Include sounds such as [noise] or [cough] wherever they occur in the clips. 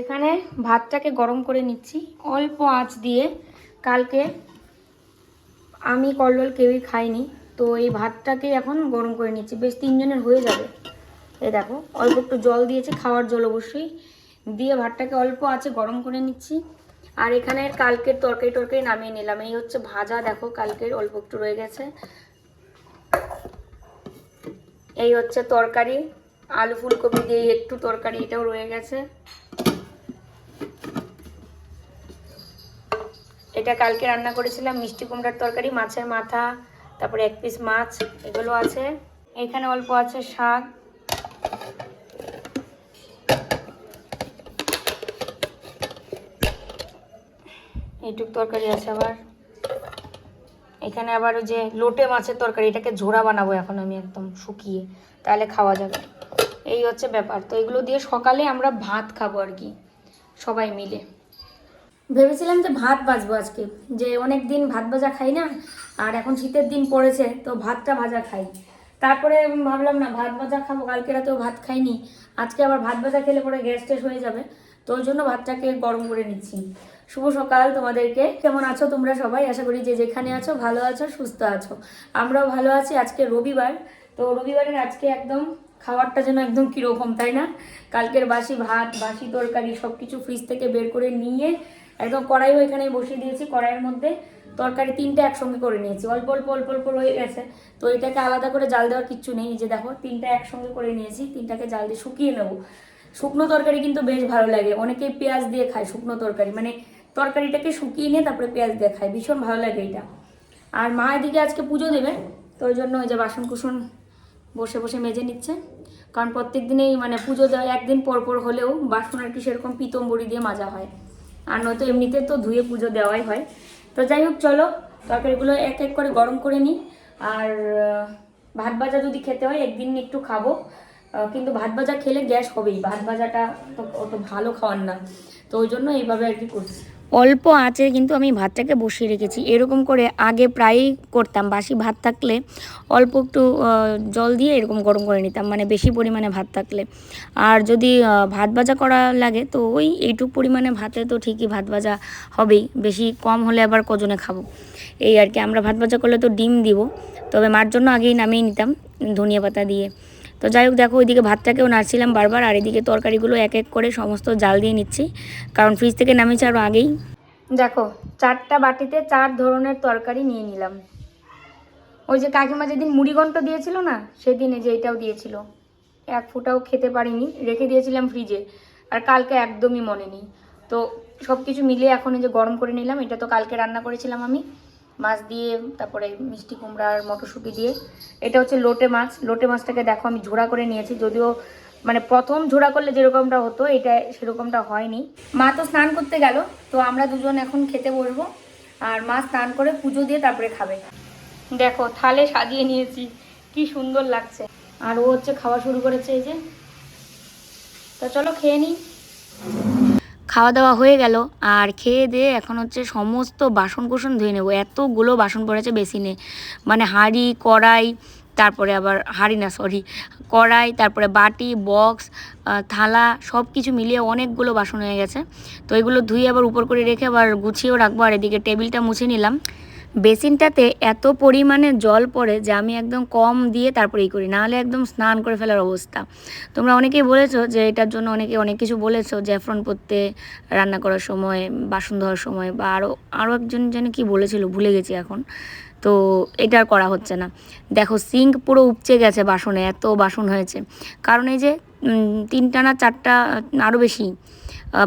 এখানে ভাতটাকে গরম করে নিচ্ছি। অল্প আঁচ দিয়ে কালকে আমি কল্লোল কেউই খাইনি, তো এই ভাতটাকে এখন গরম করে নিচ্ছি। বেশ তিনজনের হয়ে যাবে। এই দেখো, অল্প একটু জল দিয়েছি, খাওয়ার জল অবশ্যই। দিয়ে ভাতটাকে অল্প আছে গরম করে নিচ্ছি। আর এখানে কালকের তরকারি টরকারি নামিয়ে নিলাম। এই হচ্ছে ভাজা, দেখো কালকের অল্প একটু রয়ে গেছে। এই হচ্ছে তরকারি। আলু ফুলকপি দিয়ে একটু তরকারি, এটাও রয়ে গেছে। এটা কালকে রান্না করেছিলাম, মিষ্টি কুমড়ার তরকারি, মাছের মাথা, তারপরে এক পিস মাছ, এগুলো আছে। এখানে অল্প আছে শাক। এইটুক তরকারি আছে আবার। এখানে আবার ওই যে লোটে মাছের তরকারি, এটাকে ঝোড়া বানাবো এখন আমি একদম শুকিয়ে, তাহলে খাওয়া যাবে। এই হচ্ছে ব্যাপার। তো এগুলো দিয়ে সকালে আমরা ভাত খাব আর কি, সবাই মিলে। ভেবেছিলাম যে ভাত ভাজবো আজকে, যে অনেক দিন ভাত ভাজা খাই না, আর এখন শীতের দিন পড়েছে, তো ভাতটা ভাজা খাই। তারপরে ভাবলাম না, ভাত ভাজা খাব, কালকে রাতেও ভাত খাইনি, আজকে আবার ভাত ভাজা খেলে পরে গ্যাস টেস হয়ে যাবে, তো ওই জন্য ভাতটাকে গরম করে নিচ্ছি। শুভ সকাল তোমাদেরকে, কেমন আছো তোমরা সবাই? আশা করি যে যেখানে আছো, ভালো আছো, সুস্থ আছো। আমরাও ভালো আছি, আজকে রবিবার, তো রবিবারের আজকে একদম খাবারটা যেন একদম কীরকম, তাই না? কালকের বাসি ভাত, বাসি তরকারি সব কিছু ফ্রিজ থেকে বের করে নিয়ে একদম কড়াইও এখানে বসিয়ে দিয়েছি, কড়াইয়ের মধ্যে তরকারি তিনটে একসঙ্গে করে নিয়েছি। অল্প অল্প অল্প অল্প রয়ে গেছে। তো এটাকে আলাদা করে জাল দেওয়ার কিচ্ছু নেই যে দেখো, তিনটা একসঙ্গে করে নিয়েছি, তিনটাকে জাল দিয়ে শুকিয়ে নেব। শুকনো তরকারি কিন্তু বেশ ভালো লাগে। অনেকেই পেঁয়াজ দিয়ে খায় শুকনো তরকারি মানে তরকারিটাকে শুকিয়ে নিয়ে তারপরে পেঁয়াজ দিয়ে খায়। ভীষণ ভালো লাগে এটা। আর মা এদিকে আজকে পুজো দেবে, তো ওই জন্য ওই যে বাসন কুসন বসে বসে মেজে নিচ্ছে। কারণ প্রত্যেক দিনেই মানে পুজো দেওয়া একদিন পর পর হলেও বাসন আর কি সেরকম পিতম্বরি দিয়ে মাজা হয়। আর নয়তো এমনিতে তো ধুয়ে পুজো দেওয়াই হয়। তো যাই হোক, চলো, তরকারিগুলো এক এক করে গরম করে নিই। আর ভাত ভাজা যদি খেতে হয়, একদিন একটু খাব। কিন্তু ভাত ভাজা খেলে গ্যাস হবেই। ভাত ভাজাটা তো অত ভালো খাওয়ার না। তো ওই জন্য এইভাবে আর কি করছি। অল্প আঁচে কিন্তু আমি ভাতটাকে বসিয়ে রেখেছি। এরকম করে আগে প্রায়ই করতাম। বাসি ভাত থাকলে অল্প একটু জল দিয়ে এরকম গরম করে নিতাম মানে বেশি পরিমাণে ভাত থাকলে। আর যদি ভাত ভাজা করা লাগে, তো ওই এইটুক পরিমাণে ভাতে তো ঠিকই ভাত ভাজা হবেই। বেশি কম হলে আবার কজনে খাব। এই আর কি, আমরা ভাত ভাজা করলে তো ডিম দিব, তবে মার জন্য আগেই নামিয়ে নিতাম ধনিয়া পাতা দিয়ে। তো যাই হোক, দেখো, ওইদিকে ভাতটাকেও নাড়ছিলাম বারবার, আর এদিকে তরকারিগুলো এক এক করে সমস্ত জাল দিয়ে নিচ্ছি, কারণ ফ্রিজ থেকে নামিয়েছি আরও আগেই। দেখো, চারটা বাটিতে চার ধরনের তরকারি নিয়ে নিলাম। ওই যে কাকিমা যেদিন মুড়িঘণ্ট দিয়েছিল না, সেদিন যে এটাও দিয়েছিল। এক ফুটাও খেতে পারিনি, রেখে দিয়েছিলাম ফ্রিজে আর কালকে একদমই মনে নেই। তো সব কিছু মিলিয়ে এখন এই যে গরম করে নিলাম, এটা তো কালকে রান্না করেছিলাম আমি। মাছ দিয়ে, তারপরে মিষ্টি কুমড়া আর মটরশুঁটি দিয়ে। এটা হচ্ছে লোটে মাছ। লোটে মাছটাকে দেখো আমি ঝোড়া করে নিয়েছি। যদিও মানে প্রথম ঝোড়া করলে যেরকমটা হতো, এটা সেরকমটা হয়নি। মা তো স্নান করতে গেল, তো আমরা দুজন এখন খেতে বসবো। আর মা স্নান করে পুজো দিয়ে তারপরে খাবে। দেখো, থালে সাজিয়ে নিয়েছি। কি সুন্দর লাগছে। আর ও হচ্ছে খাওয়া শুরু করেছে এই যে। তো চলো খেয়ে নিই। খাওয়া দাওয়া হয়ে গেল। আর খেয়ে দিয়ে এখন হচ্ছে সমস্ত বাসন কুসন ধুয়ে নেব। এতগুলো বাসন পড়েছে বেসিনে। মানে হাঁড়ি, কড়াই, তারপরে আবার, হাঁড়ি না সরি কড়াই, তারপরে বাটি বক্স থালা সব কিছু মিলিয়ে অনেকগুলো বাসন হয়ে গেছে। তো এগুলো ধুয়ে আবার উপর করে রেখে আবার গুছিয়েও রাখব। আর এদিকে টেবিলটা মুছে নিলাম। বেসিনটাতে এত পরিমাণে জল পড়ে যে আমি একদম কম দিয়ে তারপরেই করি। নাহলে একদম স্নান করে ফেলার অবস্থা। তোমরা অনেকেই বলেছ যে এটার জন্য অনেকে অনেক কিছু বলেছ, জ্যাফরন পরতে, রান্না করার সময়, বাসন ধোয়ার সময় বা আরও আরও একজন যেন কি বলেছিল, ভুলে গেছি এখন। তো এটা করা হচ্ছে না। দেখো, সিঙ্ক পুরো উপচে গেছে বাসনে, এত বাসন হয়েছে। কারণ এই যে তিনটা না চারটা আরও বেশি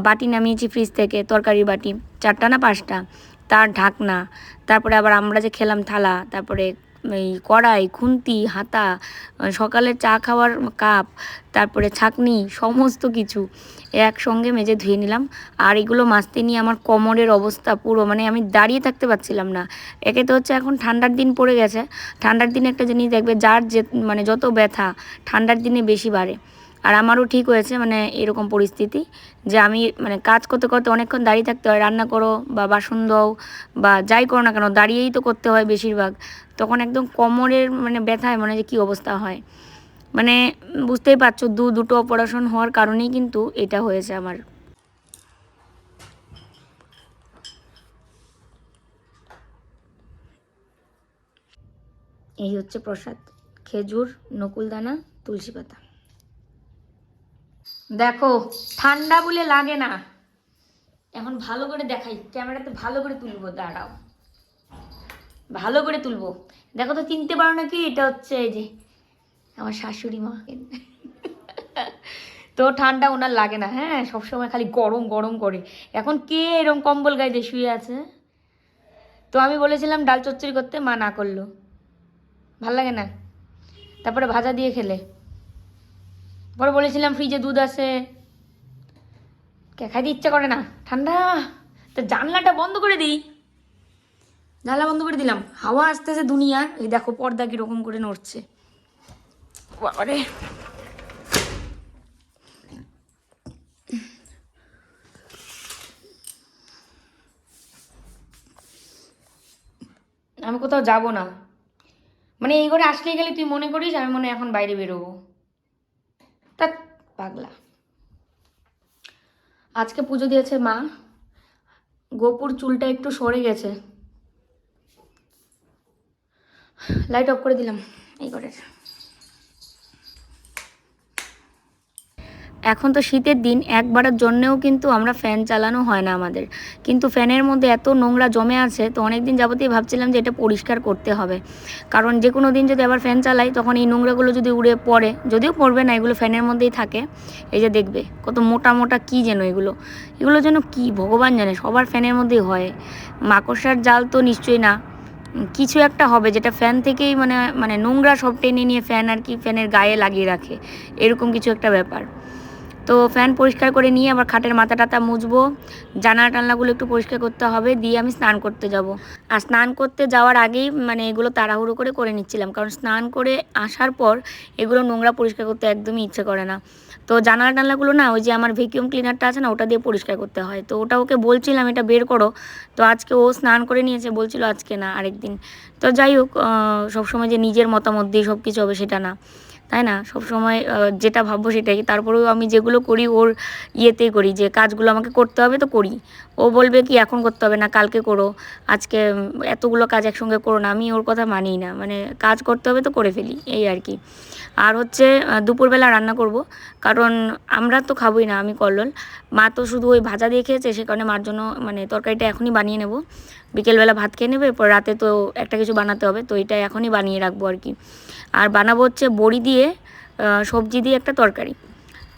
বাটি নামিয়েছি ফ্রিজ থেকে, তরকারির বাটি চারটা না পাঁচটা। তার ঢাকনা, তারপরে আবার আমরা যে খেলাম থালা, তারপরে এই কড়াই, খুন্তি, হাতা সকালে চা খাওয়ার কাপ, তারপরে ছাকনি, সমস্ত কিছু একসঙ্গে মেজে ধুয়ে নিলাম। আর এগুলো মাজতে নিয়ে আমার কোমরের অবস্থা পুরো মানে আমি দাঁড়িয়ে থাকতে পারছিলাম না। একে তো হচ্ছে এখন ঠান্ডার দিন পড়ে গেছে। ঠান্ডার দিনে একটা জিনিস দেখবে, যার যে মানে যত ব্যথা, ঠান্ডার দিনে বেশি বাড়ে। আর আমারও ঠিক হয়েছে মানে এরকম পরিস্থিতি যে আমি মানে কাজ করতে করতে অনেকক্ষণ দাঁড়িয়ে থাকতে হয়, রান্না করো বা বাসন দাও বা যাই করো না কেন, দাঁড়িয়েই তো করতে হয় বেশিরভাগ। তখন একদম কোমরের মানে ব্যথায় মানে যে কী অবস্থা হয়। মানে বুঝতেই পারছ, দু, দুটো অপারেশন হওয়ার কারণেই কিন্তু এটা হয়েছে আমার। এই হচ্ছে প্রসাদ, খেজুর নকুলদানা তুলসী পাতা। দেখো, ঠান্ডা বলে লাগে না। এখন ভালো করে দেখাই, ক্যামেরাতে ভালো করে তুলবো, দাঁড়াও। ভালো করে তুলবো। দেখো তো, চিনতে পারো নাকি? এটা হচ্ছে এই যে আমার শাশুড়ি মা। তো ঠান্ডা ওনার লাগে না হ্যাঁ? সবসময় খালি গরম গরম করে। এখন কে এরকম কম্বল গায়ে শুয়ে আছে? তো আমি বলেছিলাম ডাল চচ্চড়ি করতে, মা না করল। ভালো লাগে না? তারপরে ভাজা দিয়ে খেলে। পরে বলেছিলাম ফ্রিজে দুধ আছে। কে খাইতে ইচ্ছা করে না? ঠান্ডা। তো জানলাটা বন্ধ করে দিই। জানলা বন্ধ করে দিলাম। হাওয়া আসতেছে দুনিয়ার। এই দেখো পর্দা কীরকম করে নড়ছে। বাবারে। আমি কোথাও যাব না। মানে এই করে আসলেই গেলে তুই মনে করিস, আমি মনে এখন বাইরে বেরোবো। পাগলা। আজকে পুজো দিয়েছে মা। গোপুর চুলটা একটু সরে গেছে। লাইট অফ করে দিলাম এই করে এখন তো শীতের দিন, একবারের জন্যেও কিন্তু আমরা ফ্যান চালানো হয় না আমাদের। কিন্তু ফ্যানের মধ্যে এত নোংরা জমে আছে, তো অনেক দিন যাবতীয় ভাবছিলাম যে এটা পরিষ্কার করতে হবে। কারণ যে কোনো দিন যদি আবার ফ্যান চালাই, তখন এই নোংরাগুলো যদি উড়ে পড়ে, যদিও পড়বে না, এগুলো ফ্যানের মধ্যেই থাকে। এই যে দেখবে, কত মোটা মোটা কী যেন এগুলো। এগুলো যেন কি, ভগবান জানে, সবার ফ্যানের মধ্যেই হয়। মাকড়সার জাল তো নিশ্চয়ই না। কিছু একটা হবে, যেটা ফ্যান থেকেই মানে মানে নোংরা সব টেনে নিয়ে ফ্যান আর কি ফ্যানের গায়ে লাগিয়ে রাখে। এরকম কিছু একটা ব্যাপার। তো ফ্যান পরিষ্কার করে নিয়ে আবার খাটের মাথা টাতা মুছবো। জানালা টানলাগুলো একটু পরিষ্কার করতে হবে, দিয়ে আমি স্নান করতে যাব। আর স্নান করতে যাওয়ার আগেই মানে এগুলো তাড়াহুড়ো করে করে নিচ্ছিলাম, কারণ স্নান করে আসার পর এগুলো নোংরা পরিষ্কার করতে একদমই ইচ্ছে করে না। তো জানালা টানলাগুলো না, ওই যে আমার ভ্যাকিউম ক্লিনারটা আছে না, ওটা দিয়ে পরিষ্কার করতে হয়। তো ওটা ওকে বলছিলাম, এটা বের করো। তো আজকে ও স্নান করে নিয়েছে, বলছিল আজকে না, আরেকদিন। তো যাই হোক সবসময় যে নিজের মতামত দিয়ে সব কিছু হবে সেটা না। তাই না? সব সময় যেটা ভাববো সেটাই। তারপরেও আমি যেগুলো করি, ওর ইয়েতেই করি। যে কাজগুলো আমাকে করতে হবে তো করি। ও বলবে কি, এখন করতে হবে না, কালকে করো। আজকে এতগুলো কাজ একসঙ্গে করো না। আমি ওর কথা মানি না। মানে কাজ করতে হবে তো করে ফেলি, এই আর কি। আর হচ্ছে দুপুরবেলা রান্না করব। কারণ আমরা তো খাবোই না, আমি কল্লোল। মা তো শুধু ওই ভাজা দিয়ে খেয়েছে, সে কারণে মার জন্য মানে তরকারিটা এখনই বানিয়ে নেব। বিকেলবেলা ভাত খেয়ে নেবে এরপর রাতে তো একটা কিছু বানাতে হবে, তো এটা এখনই বানিয়ে রাখব আর কি। আর বানাবো হচ্ছে বড়ি দিয়ে সবজি দিয়ে একটা তরকারি।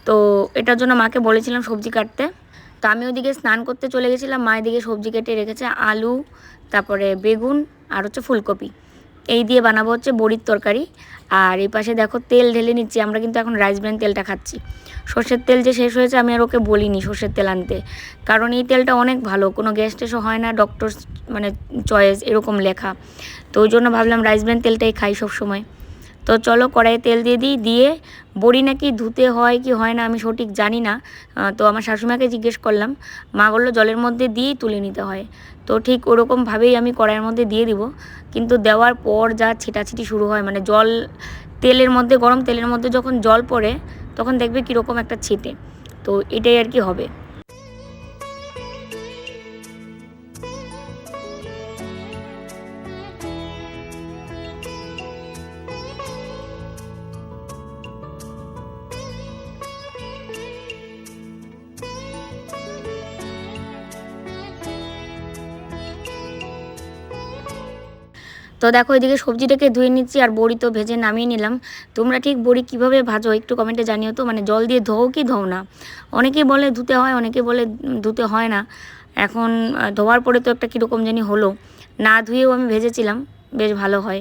তো এটার জন্য মাকে বলেছিলাম সবজি কাটতে। তো আমি ওইদিকে স্নান করতে চলে গেছিলাম, মা এদিকে সবজি কেটে রেখেছে, আলু, তারপরে বেগুন আর হচ্ছে ফুলকপি। এই দিয়ে বানাবো হচ্ছে বড়ির তরকারি। আর এই পাশে দেখো তেল ঢেলে নিচ্ছি, আমরা কিন্তু এখন রাইস ব্র্যান্ড তেলটা খাচ্ছি। সর্ষের তেল যে শেষ হয়েছে আমি আর ওকে বলিনি সর্ষের তেল আনতে। কারণ এই তেলটা অনেক ভালো, কোনো গ্যাস টেসও হয় না ডক্টর মানে চয়েস এরকম লেখা। তো ওই জন্য ভাবলাম রাইস ব্র্যান্ড তেলটাই খাই সব সময় তো চলো কড়াইয়ে তেল দিয়ে দিই, দিয়ে বড়ি নাকি ধুতে হয় কি হয় না আমি সঠিক জানি না। তো আমার শাশুমাকে জিজ্ঞেস করলাম, মা বলল জলের মধ্যে দিয়েই তুলে নিতে হয়। তো ঠিক ওরকমভাবেই আমি কড়াইয়ের মধ্যে দিয়ে দিব। কিন্তু দেওয়ার পর যা ছিটাছিটি শুরু হয় মানে জল, তেলের মধ্যে, গরম তেলের মধ্যে যখন জল পড়ে, তখন দেখবে কীরকম একটা ছিটে। তো এটাই আর কি হবে। তো দেখো এদিকে সবজিটাকে ধুয়ে নিচ্ছি আর বড়ি তো ভেজে নামিয়ে নিলাম। তোমরা ঠিক বড়ি কীভাবে ভাজো একটু কমেন্টে জানিও তো মানে জল দিয়ে ধোও কি ধোও না? অনেকেই বলে ধুতে হয় অনেকে বলে ধুতে হয় না। এখন ধোয়ার পরে তো একটা কীরকম জানি হলো। না ধুয়েও আমি ভেজেছিলাম, বেশ ভালো হয়।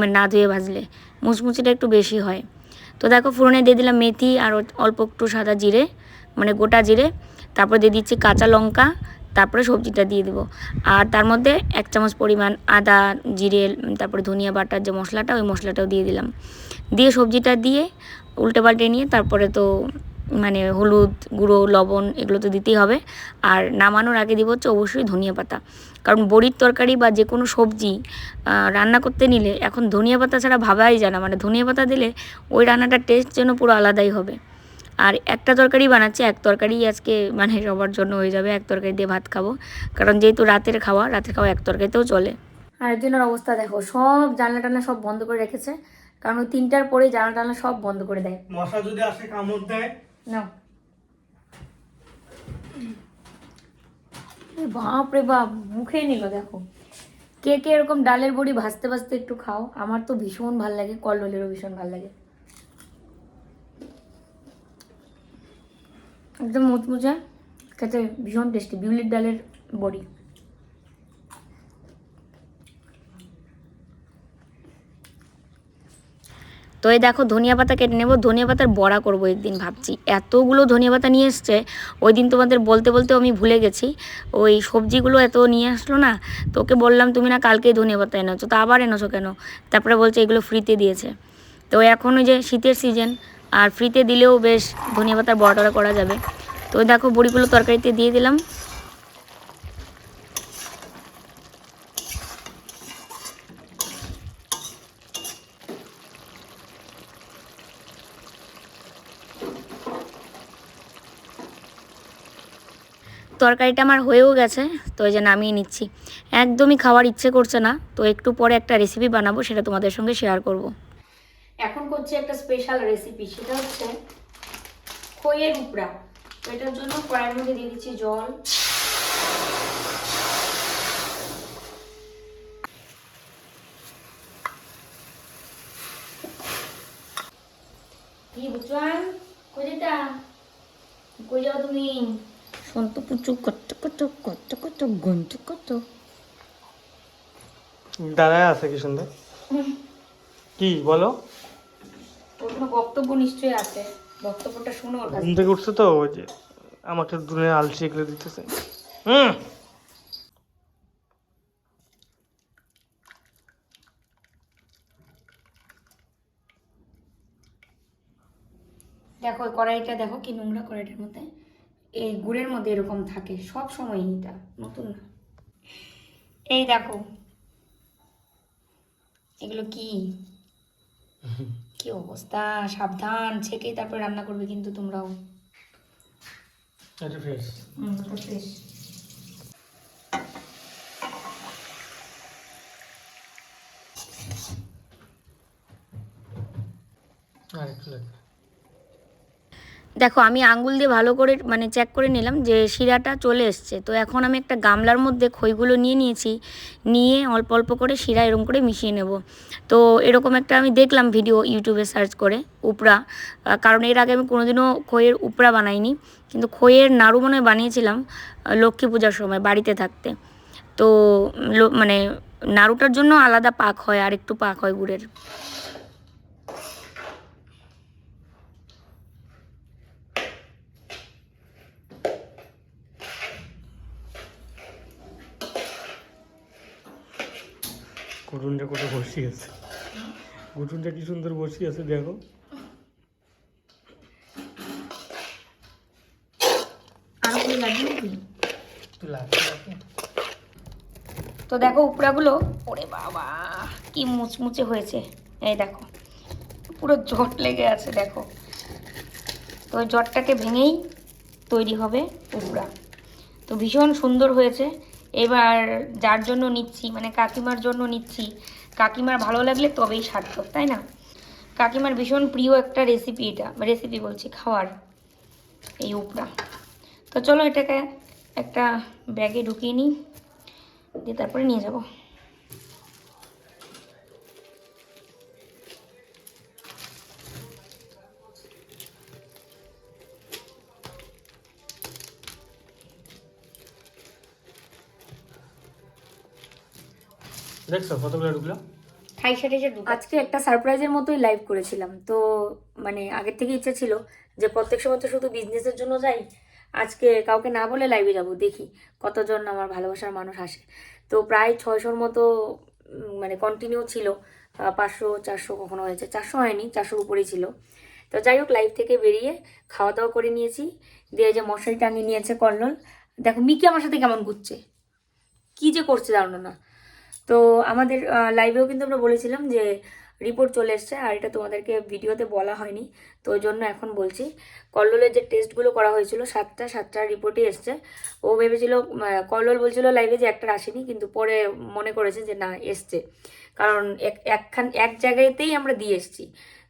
মানে না ধুয়ে ভাজলে মুচমুচিটা একটু বেশি হয়। তো দেখো ফোড়নে দিয়ে দিলাম মেথি আর অল্প একটু সাদা জিরে মানে গোটা জিরে। তারপর দিয়ে দিচ্ছি কাঁচা লঙ্কা তারপরে সবজিটা দিয়ে দেবো। আর তার মধ্যে এক চামচ পরিমাণ আদা, জিরে, তারপরে ধনিয়া বাটার যে মশলাটা, ওই মশলাটাও দিয়ে দিলাম। দিয়ে সবজিটা দিয়ে উল্টে পাল্টে নিয়ে তারপরে তো মানে হলুদ গুঁড়ো, লবণ এগুলো তো দিতেই হবে। আর নামানোর আগে দিব হচ্ছে অবশ্যই ধনিয়া পাতা। কারণ বড়ির তরকারি বা যে কোনো সবজি রান্না করতে নিলে এখন ধনিয়া পাতা ছাড়া ভাবাই যায় না। মানে ধনিয়া পাতা দিলে ওই রান্নাটার টেস্ট যেন পুরো আলাদাই হবে। আর একটা তরকারি বানাচ্ছি এক তরকারি আজকে মানে সবার জন্য হয়ে যাবে এক তরকারি দিয়ে ভাত খাব। কারণ যেহেতু রাতের খাওয়া রাতের খাওয়া এক তরকারিতেও চলে। আর একজনের অবস্থা দেখো সব জানলা টান্না সব বন্ধ করে রেখেছে। কারণ ওই তিনটার পরে জানলা টান্না সব বন্ধ করে দেয়। মশা যদি আসে কামড় দেয়। না এ বাপ রে বাপ মুখে নিল দেখো। কে কে এরকম ডালের বড়ি ভাজতে ভাজতে একটু খাও আমার তো ভীষণ ভালো লাগে কল্লোলেরও ভীষণ ভালো লাগে। একদম মুচমুচে খেতে ভীষণ টেস্টি বিউলির ডালের বড়ি। তো এই দেখো, ধনিয়া পাতা কেটে নেব। ধনিয়া পাতার বড়া করব একদিন ভাবছি। এতগুলো ধনিয়া পাতা নিয়ে এসছে, ওই দিন তোমাদের বলতে বলতে আমি ভুলে গেছি। ওই সবজিগুলো এত নিয়ে আসলো না তোকে বললাম, তুমি না কালকেই ধনিয়া পাতা এনেছো। তো আবার এনেছো কেন? তারপরে বলছে, এগুলো ফ্রিতে দিয়েছে। তো এখন ওই যে শীতের সিজন আর ফ্রিতে দিলেও বেশ ধনিয়া পাতার বড়া টড়া করা যাবে। তো দেখো, বড়িগুলো তরকারিতে দিয়ে দিলাম। তরকারিটা আমার হয়েও গেছে, তো এই যে নামিয়ে নিচ্ছি। একদমই খাওয়ার ইচ্ছে করছে না, তো একটু পরে একটা রেসিপি বানাবো, সেটা তোমাদের সঙ্গে শেয়ার করব। এখন করছি একটা স্পেশাল রেসিপি সেটা হচ্ছে খইয়ের উপড়া। তো এটার জন্য কড়াইয়ের মধ্যে দিয়ে দিচ্ছি জল। কি বুঝছেন কই যেটা কই যাও তুমি? সন্ত পুচু কত কত কত কত গন্ত কত দাঁড়ায় আছে কি সুন্দর কি বলো। ওর কোনো বক্তব্য নিশ্চয়ই আছে। বক্তব্যটা শুনো ঘুম থেকে উঠছে তো ওই যে আমাকে দূরে আলসি এগুলো দিতেছে। হুম। দেখো কড়াইটা দেখো কি নোংরা কড়াইটার মধ্যে। এই গুড়ের মধ্যে এরকম থাকে সব সময় এটা নতুন না। এই দেখো। এগুলো কি? [laughs] কি অবস্থা? সাবধান ছেকেই তারপর রান্না করবে কিন্তু তোমরাও। এটা ফ্রেশ হুম fresh। আর একটু লাগবে দেখো, আমি আঙ্গুল দিয়ে ভালো করে মানে চেক করে নিলাম যে শিরাটা চলে এসছে। তো এখন আমি একটা গামলার মধ্যে খইগুলো নিয়ে নিয়েছি, নিয়ে অল্প অল্প করে শিরা এরকম করে মিশিয়ে নেব। তো এরকম একটা আমি দেখলাম ভিডিও ইউটিউবে সার্চ করে উপরা কারণ এর আগে আমি কোনোদিনও খইয়ের উপরা বানাইনি, কিন্তু খইয়ের নাড়ু মনে বানিয়েছিলাম লক্ষ্মী পূজার সময় বাড়িতে থাকতে। তো মানে নাড়ুটার জন্য আলাদা পাক হয় আর একটু পাক হয় গুড়ের। কুটুনটা কোথায় বসে আছে। কুটুনটা কি সুন্দর বসে আছে দেখো। তো দেখো উপড়াগুলো ওরে বাবা কি মুচমুচে হয়েছে। এই দেখো পুরো জট লেগে আছে দেখো। তো ওই জটটাকে ভেঙেই তৈরি হবে উপড়া। তো ভীষণ সুন্দর হয়েছে। এবার যার জন্য নিচ্ছি মানে কাকিমার জন্য নিচ্ছি, কাকিমার ভালো লাগলে তবেই সার্থক, তাই না? কাকিমার ভীষণ প্রিয় একটা রেসিপি এটা রেসিপি বলছি, খাওয়ার এই উপরা তো চলো এটাকে একটা ব্যাগে ঢুকিয়ে নিই, দিয়ে তারপরে নিয়ে যাব। দেখছ? কতগুলো ঢুকলো? আজকে একটা সারপ্রাইজের মতোই লাইভ করেছিলাম। তো মানে আগের থেকে ইচ্ছা ছিল যে প্রত্যেক সময় তো শুধু বিজনেসের জন্য যাই। আজকে কাউকে না বলে লাইভে যাব। দেখি কতজন আমার ভালোবাসার মানুষ আসে। তো প্রায় ছয়শোর মতো মানে কন্টিনিউ ছিল। পাঁচশো চারশো কখনো হয়েছে। চারশো হয়নি চারশোর উপরেই ছিল। তো যাই হোক লাইভ থেকে বেরিয়ে খাওয়া দাওয়া করে নিয়েছি। দিয়ে যে মশারি টাঙিয়ে নিয়েছে কল্লোল দেখো মিকি আমার সাথে কেমন ঘুরছে। কি যে করছে জানো না। তো আমাদের লাইভেও কিন্তু আমরা বলেছিলাম যে রিপোর্ট চলে এসছে আর এটা তোমাদেরকে ভিডিওতে বলা হয়নি। তো ওই জন্য এখন বলছি, কল্লোলের যে টেস্টগুলো করা হয়েছিল, সাতটা সাতটা রিপোর্টই এসছে। ও ভেবেছিল কল্লোল বলছিল লাইভে যে একটা আসেনি, কিন্তু পরে মনে করেছে যে না, এসছে। কারণ এক, একখান, এক জায়গাতেই আমরা দিয়ে এসছি।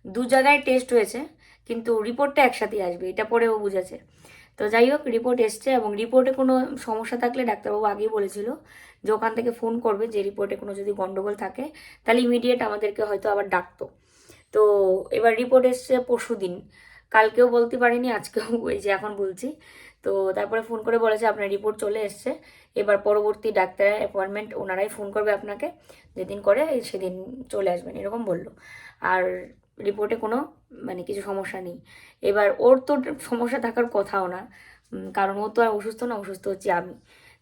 দু জায়গায় টেস্ট হয়েছে, কিন্তু রিপোর্টটা একসাথেই আসবে, এটা পরেও বুঝেছে। তো যাই হোক রিপোর্ট এসছে এবং রিপোর্টে কোনো সমস্যা থাকলে ডাক্তারবাবু আগেই বলেছিল যে ওখান থেকে ফোন করবে যে রিপোর্টে কোনো যদি গন্ডগোল থাকে, তাহলে ইমিডিয়েট আমাদেরকে হয়তো আবার ডাকতো। তো এবার রিপোর্ট এসছে পরশু দিন। কালকেও বলতে পারিনি, আজকেও [laughs] এই যে এখন বলছি। তো তারপরে ফোন করে বলেছে, আপনার রিপোর্ট চলে এসছে। এবার পরবর্তী ডাক্তারের অ্যাপয়েন্টমেন্ট ওনারাই ফোন করবে আপনাকে। যেদিন করে সেদিন চলে আসবেন, এরকম বলল। আর রিপোর্টে কোনো মানে কিছু সমস্যা নেই। এবার ওর তো সমস্যা থাকার কথাও না। কারণ ও তো আর অসুস্থ না, অসুস্থ হচ্ছে আমি।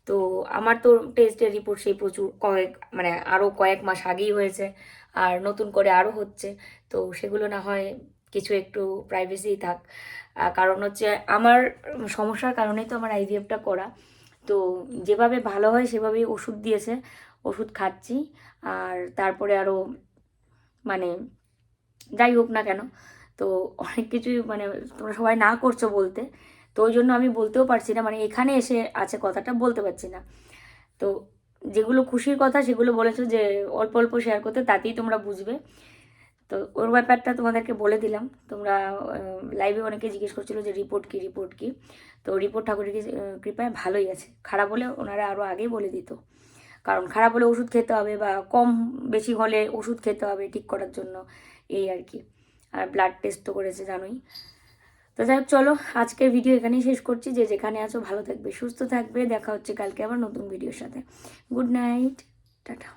তো আমার তো টেস্টের রিপোর্ট সেই প্রচুর, কয়েক মানে আরও কয়েক মাস আগেই হয়েছে, আর নতুন করে আরও হচ্ছে। তো সেগুলো না হয় কিছু একটু প্রাইভেসি থাক। কারণ হচ্ছে আমার সমস্যার কারণেই তো আমার আইভিএফটা করা। তো যেভাবে ভালো হয় সেভাবেই ওষুধ দিয়েছে, ওষুধ খাচ্ছি। আর তারপরে আরও মানে যাই হোক না কেন, তো অনেক কিছুই মানে তোমরা সবাই না করছ বলতে, তো ওই জন্য আমি বলতেও পারছি না মানে এখানে এসে আছে কথাটা বলতে পারছি না। তো যেগুলো খুশির কথা সেগুলো বলেছ যে অল্প অল্প শেয়ার করতে, তাতেই তোমরা বুঝবে। তো ওর ব্যাপারটা তোমাদেরকে বলে দিলাম, তোমরা লাইভে অনেকে জিজ্ঞেস করছিল যে রিপোর্ট কি রিপোর্ট কি? তো রিপোর্ট ঠাকুরের কৃপায় ভালোই আছে। খারাপ হলে ওনারা আরও আগেই বলে দিত। কারণ খারাপ হলে ওষুধ খেতে হবে বা কম বেশি হলে ওষুধ খেতে হবে ঠিক করার জন্য। এই আর কি। আর ব্লাড টেস্ট তো করেছে জানোই। তো যাই হোক, চলো, আজকের ভিডিও এখানেই শেষ করছি। যে যেখানে আছো, ভালো থাকবে, সুস্থ থাকবে। দেখা হচ্ছে কালকে আবার নতুন ভিডিওর সাথে। Good night tata.